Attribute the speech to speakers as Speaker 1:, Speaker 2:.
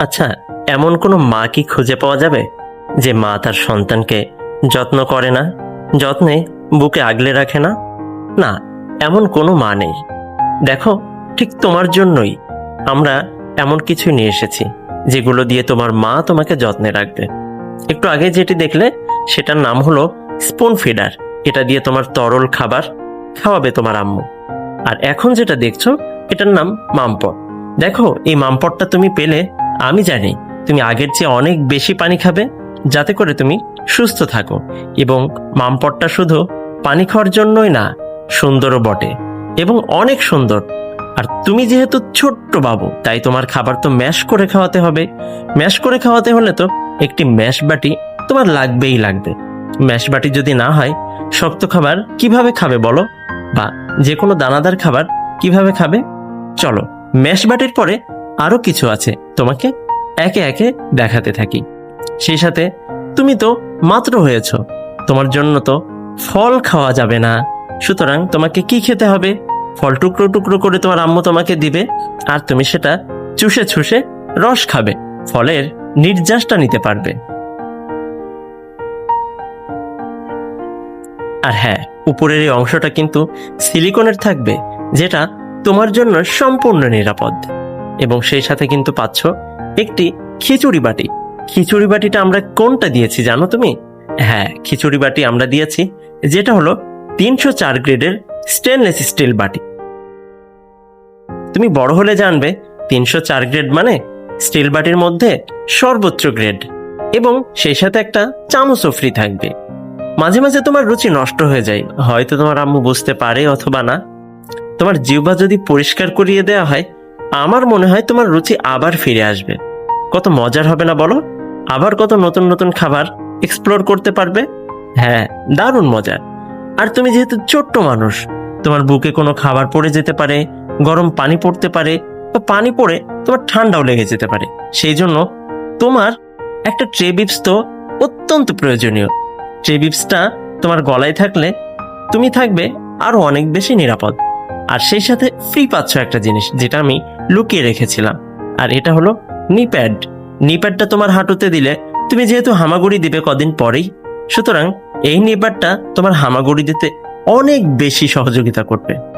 Speaker 1: আচ্ছা এমন কোনো মা কি খুঁজে পাওয়া যাবে? যে মা তার সন্তানকে যত্ন করে না, যত্নে বুকে আগলে রাখে না? না, এমন কোনো মা নেই। দেখো, ঠিক তোমার জন্যই আমরা এমন কিছু নিয়ে এসেছি, যেগুলো দিয়ে তোমার মা তোমাকে যত্নে রাখবে। একটু আগে যেটি দেখলে, সেটার নাম হলো স্পুন ফিডার এটা দিয়ে তোমার তরল খাবার খাওয়াবে তোমার আম্মু। আর এখন যেটা দেখছ, এটার নাম মামপট। দেখো, এই মামপটটা তুমি পেলে আমি জানি তুমি আগের চেয়ে অনেক বেশি পানি খাবে, যাতে করে তুমি সুস্থ থাকো এবং মামপটটা শুধু পানি খাওয়ার জন্যই না, সুন্দরও বটে এবং অনেক সুন্দর। আর তুমি যেহেতু ছোট্ট বাবু, তাই তোমার খাবার তো ম্যাশ করে খাওয়াতে হবে। ম্যাশ করে খাওয়াতে হলে তো একটি ম্যাশ বাটি তোমার লাগবেই লাগবে। ম্যাশ বাটি যদি না হয়, শক্ত খাবার কীভাবে খাবে বলো? বা যে কোনো দানাদার খাবার কীভাবে খাবে? চলো, ম্যাশ বাটির পরে আরও কিছু আছে তোমাকে একে একে দেখাতে থাকি। সেই সাথে তুমি তো মাত্র হয়েছ। তোমার জন্য তো ফল খাওয়া যাবে না। সুতরাং তোমাকে কি খেতে হবে? ফল টুকরো টুকরো করে তোমার আম্মু তোমাকে দিবে আর তুমি সেটা চুষে চুষে রস খাবে। ফলের নির্যাসটা নিতে পারবে। আর হ্যাঁ উপরের এই অংশটা কিন্তু সিলিকনের থাকবে, যেটা তোমার জন্য সম্পূর্ণ নিরাপদ। এবং সেই সাথে কিন্তু পাচ্ছ একটি খিচুড়ি বাটি। খিচুড়ি বাটিটা আমরা কোনটা দিয়েছি জানো তুমি? হ্যাঁ খিচুড়ি বাটি আমরা দিয়েছি, যেটা হলো তিনশো চার গ্রেডের স্টেনলেস স্টিল বাটি। তুমি বড় হলে জানবে, তিনশো চার গ্রেড মানে স্টিল বাটির মধ্যে সর্বোচ্চ গ্রেড এবং সেই সাথে একটা চামচও ফ্রি থাকবে। মাঝে মাঝে তোমার রুচি নষ্ট হয়ে যায়, হয়তো তোমার আম্মু বুঝতে পারে অথবা না। তোমার জিহ্বা যদি পরিষ্কার করিয়ে দেওয়া হয় আমার মনে হয় তোমার রুচি আবার ফিরে আসবে। কত মজার হবে না বলো? আবার কত নতুন নতুন খাবার এক্সপ্লোর করতে পারবে? হ্যাঁ দারুণ মজার। আর তুমি যেহেতু ছোট্ট মানুষ, তোমার বুকে কোনো খাবার পড়ে যেতে পারে, গরম পানি পড়তে পারে, বা পানি পড়ে তোমার ঠান্ডাও লেগে যেতে পারে। সেই জন্য তোমার একটা ট্রেবিপস তো অত্যন্ত প্রয়োজনীয়। ট্রেবিপসটা তোমার গলায় থাকলে তুমি থাকবে আরও অনেক বেশি নিরাপদ। আর সেই সাথে ফ্রি পাচ্ছ একটা জিনিস, যেটা আমি লুকিয়ে রেখেছিলাম। আর এটা হলো নিপ্যাড। নিপ্যাডটা তোমার হাঁটুতে দিলে তুমি যেহেতু হামাগুড়ি দিবে কদিন পরেই, সুতরাং এই নিপ্যাডটা তোমার হামাগুড়ি দিতে অনেক বেশি সহযোগিতা করবে।